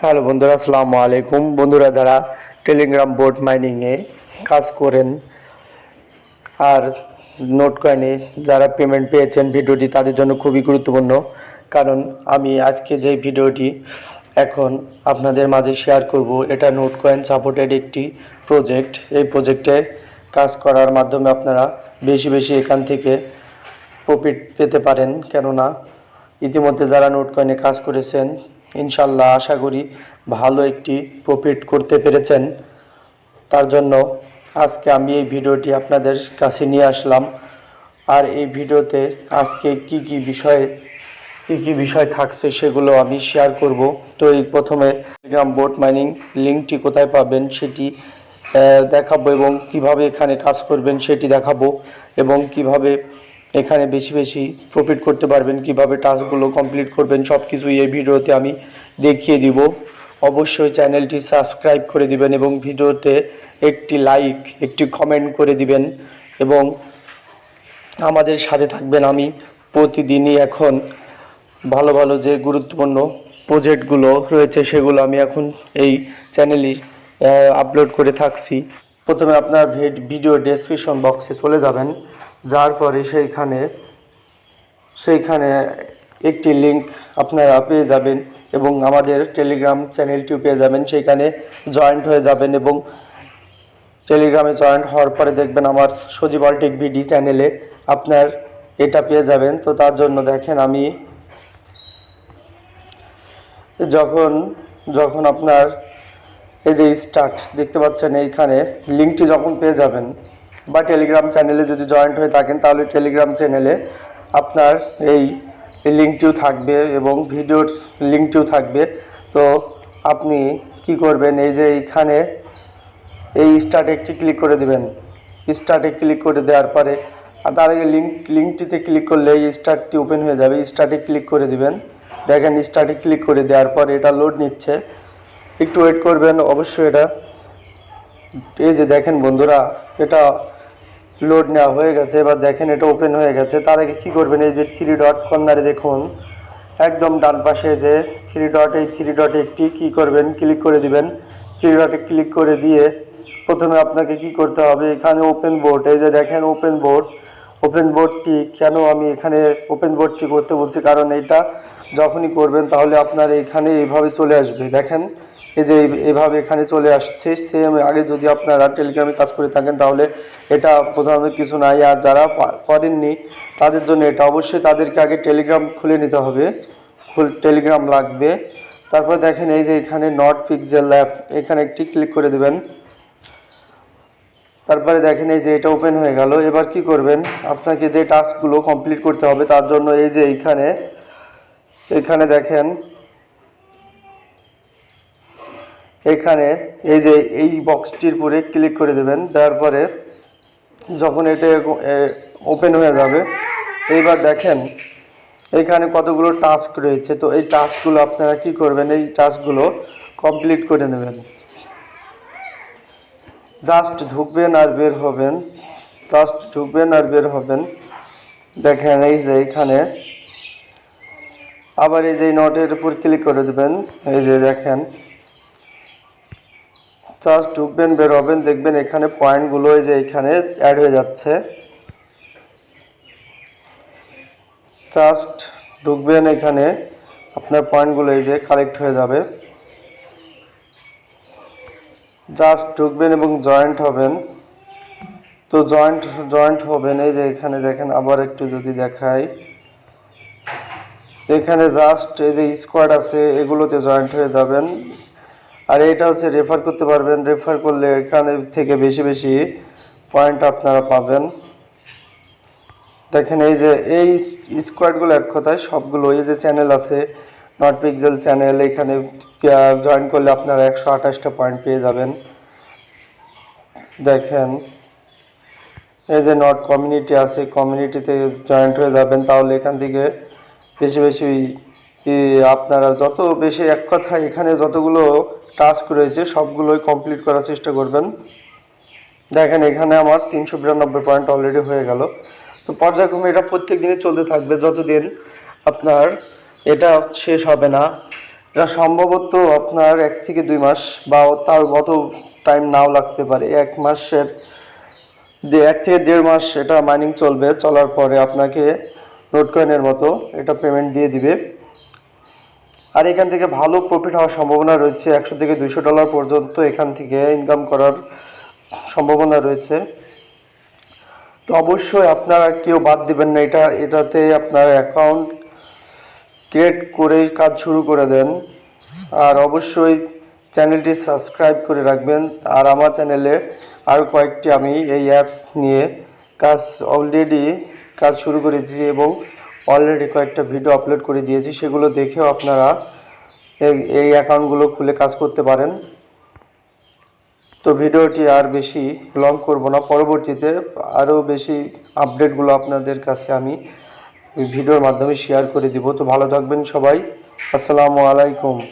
Hello বন্ধুরা, আসসালামু আলাইকুম। বন্ধুরা, যারা টেলিগ্রাম বোর্ড মাইনিংয়ে কাজ করেন আর নোট কয়েনে যারা পেমেন্ট পেয়েছেন ভিডিওটি, তাদের জন্য খুবই গুরুত্বপূর্ণ। কারণ আমি আজকে যে ভিডিওটি এখন আপনাদের মাঝে শেয়ার করব, এটা নোট কয়েন সাপোর্টেড একটি প্রজেক্ট এই প্রজেক্টে কাজ করার মাধ্যমে আপনারা বেশি বেশি এখান থেকে প্রফিট পেতে পারেন। কেননা, ইতিমধ্যে যারা নোট কয়েনে কাজ করেছেন ইনশাল্লাহ আশা করি ভালো একটি প্রফিট করতে পেরেছেন। তার জন্য আজকে আমি এই ভিডিওটি আপনাদের কাছে নিয়ে আসলাম। আর এই ভিডিওতে আজকে কি কি বিষয়ে, কী কী বিষয় থাকছে সেগুলো আমি শেয়ার করব। তো এই প্রথমে টেলিগ্রাম বোট মাইনিং লিঙ্কটি কোথায় পাবেন সেটি দেখাবো এবং কীভাবে এখানে কাজ করবেন সেটি দেখাবো এবং কীভাবে এখানে বেশি বেশি প্রফিট করতে পারবেন, কীভাবে টাস্কগুলো কমপ্লিট করবেন সব কিছুই এই ভিডিওতে আমি দেখিয়ে দিব। অবশ্যই চ্যানেলটি সাবস্ক্রাইব করে দিবেন এবং ভিডিওতে একটি লাইক একটি কমেন্ট করে দিবেন এবং আমাদের সাথে থাকবেন আমি প্রতিদিনই এখন। ভালো ভালো যে গুরুত্বপূর্ণ প্রজেক্টগুলো রয়েছে সেগুলো আমি এখন এই চ্যানেলে আপলোড করে থাকছি। প্রথমে আপনার ভেড- ভিডিও ডেসক্রিপশন বক্সে চলে যাবেন। যার পরে সেইখানে সেইখানে একটি লিংক আপনারা পেয়ে যাবেন এবং আমাদের টেলিগ্রাম চ্যানেলটিও পেয়ে যাবেন। সেইখানে জয়েন্ট হয়ে যাবেন এবং টেলিগ্রামে জয়েন্ট হওয়ার পরে দেখবেন আমার সজীব আলটেক ভিডি চ্যানেলে আপনার এটা পেয়ে যাবেন। তো তার জন্য দেখেন আমি যখন যখন আপনার এই যে স্টার্ট দেখতে পাচ্ছেন এইখানে লিঙ্কটি যখন পেয়ে যাবেন বা টেলিগ্রাম চ্যানেলে যদি জয়েন্ট হয়ে থাকেন, তাহলে টেলিগ্রাম চ্যানেলে আপনার এই লিঙ্কটিও থাকবে এবং ভিডিওর লিঙ্কটিও থাকবে। তো আপনি কি করবেন, এই যে এইখানে এই স্টার্টে একটি ক্লিক করে দেবেন। স্টার্টে ক্লিক করে দেওয়ার পরে তার আগে লিঙ্ক লিঙ্কটিতে ক্লিক করলে এই স্টার্টটি ওপেন হয়ে যাবে। স্টার্টে ক্লিক করে দিবেন। দেখেন স্টার্টে ক্লিক করে দেওয়ার পরে এটা লোড নিচ্ছে। একটু ওয়েট করবেন, অবশ্যই এটা, এই যে দেখেন বন্ধুরা, এটা লোড নেওয়া হয়ে গেছে, এবার দেখেন এটা ওপেন হয়ে গেছে। তার আগে কী করবেন, এই যে থ্রি ডট কর্নারে দেখুন, একদম ডান পাশে যে থ্রি ডট এই থ্রি ডটে একটি কী করবেন ক্লিক করে দিবেন। থ্রি ডটে ক্লিক করে দিয়ে প্রথমে আপনাকে কি করতে হবে, এখানে ওপেন বোর্ড এই যে দেখেন ওপেন বোর্ড ওপেন বোর্ডটি কেন আমি এখানে ওপেন বোর্ডটি করতে বলছি? কারণ এটা যখনই করবেন তাহলে আপনার এখানে এইভাবে চলে আসবে। দেখেন এই যে এইভাবে এখানে চলে আসছে সেম আগে যদি আপনারা টেলিগ্রামে কাজ করে থাকেন তাহলে এটা প্রধানত কিছু নাই। আর যারা করেননি, তাদের জন্য এটা অবশ্যই তাদেরকে আগে টেলিগ্রাম খুলে নিতে হবে। টেলিগ্রাম লাগবে। তারপর দেখেন এই যে এখানে নট পিকজেল ল্যাব এখানে একটি ক্লিক করে দেবেন। তারপরে দেখেন এই যে এটা ওপেন হয়ে গেল। এবার কি করবেন? আপনাকে যে টাস্কগুলো কমপ্লিট করতে হবে, তার জন্য এই যে এইখানে, এখানে দেখেন এখানে এই যে এই বক্সটির উপরে ক্লিক করে দেবেন, দেওয়ার পরে যখন এটা ওপেন হয়ে যাবে, এইবার দেখেন এখানে কতগুলো টাস্ক রয়েছে। তো এই টাস্কগুলো আপনারা কি করবেন? এই টাস্কগুলো কমপ্লিট করে নেবেন। জাস্ট ঢুকবেন আর বের হবেন। জাস্ট ঢুকবেন আর বের হবেন। দেখেন এই যে এখানে আবার এই যে নটের উপর ক্লিক করে দেবেন। এই যে দেখেন জাস্ট ঢুকবেন বের হবেন দেখবেন এখানে পয়েন্টগুলো এই যে এখানে অ্যাড হয়ে যাচ্ছে। জাস্ট ঢুকবেন এখানে, আপনার পয়েন্টগুলো এই যে কালেক্ট হয়ে যাবে। জাস্ট ঢুকবেন এবং জয়েন্ট হবেন। তো জয়েন্ট জয়েন্ট হবেন, এই যে এখানে দেখেন, আবার একটু যদি দেখাই। এখানে জাস্ট এই যে স্কোয়াড আছে, এগুলোতে জয়েন্ট হয়ে যাবেন। আর এটা হচ্ছে রেফার করতে পারবেন। রেফার করলে এখানে থেকে বেশি বেশি পয়েন্ট আপনারা পাবেন। দেখেন এই যে, এই স্কোয়াডগুলো এক কথায় সবগুলো, এই যে চ্যানেল আছে নট পিক্সেল চ্যানেল এখানে জয়েন করলে আপনারা একশো আঠাশটা পয়েন্ট পেয়ে যাবেন। দেখেন, এই যে নট কমিউনিটি আছে কমিউনিটিতে জয়েন্ট হয়ে যাবেন, তাহলে এখান থেকে বেশি বেশি আপনারা যত বেশি এক কথায় এখানে যতগুলো টাস্ক রয়েছে, সবগুলোই কমপ্লিট করার চেষ্টা করবেন। দেখেন, এখানে আমার তিনশো বিরানব্বই পয়েন্ট অলরেডি হয়ে গেল। তো পর্যায়ক্রমে এটা প্রত্যেক দিনই চলতে থাকবে, যতদিন আপনার এটা শেষ হবে না। এটা সম্ভবত আপনার এক থেকে দুই মাস বা তার অত টাইম নাও লাগতে পারে। এক মাসের এক থেকে দেড় মাস এটা মাইনিং চলবে, চলার পরে আপনাকে নোট কয়েনের মতো এটা পেমেন্ট দিয়ে দিবে। আর এখান থেকে ভালো প্রফিট হওয়ার সম্ভাবনা রয়েছে। একশো থেকে দুইশো ডলার পর্যন্ত এখান থেকে ইনকাম করার সম্ভাবনা রয়েছে। তো অবশ্যই আপনারা কেউ বাদ দিবেন না, এটা, এটাতে আপনার অ্যাকাউন্ট ক্রিয়েট করেই কাজ শুরু করে দেন। আর অবশ্যই চ্যানেলটি সাবস্ক্রাইব করে রাখবেন। আর আমার চ্যানেলে আরও কয়েকটি আমি এই অ্যাপস নিয়ে কাজ অলরেডি কাজ শুরু করে দিয়েছি এবং অলরেডি কয়েকটা ভিডিও আপলোড করে দিয়েছি, সেগুলো দেখেও আপনারা এই অ্যাকাউন্টগুলো খুলে কাজ করতে পারেন। তো ভিডিওটি আর বেশি লং করব না, পরবর্তীতে আরও বেশি আপডেটগুলো আপনাদের কাছে আমি ভিডিওর মাধ্যমে শেয়ার করে দিব। তো ভালো থাকবেন সবাই, আসসালামু আলাইকুম।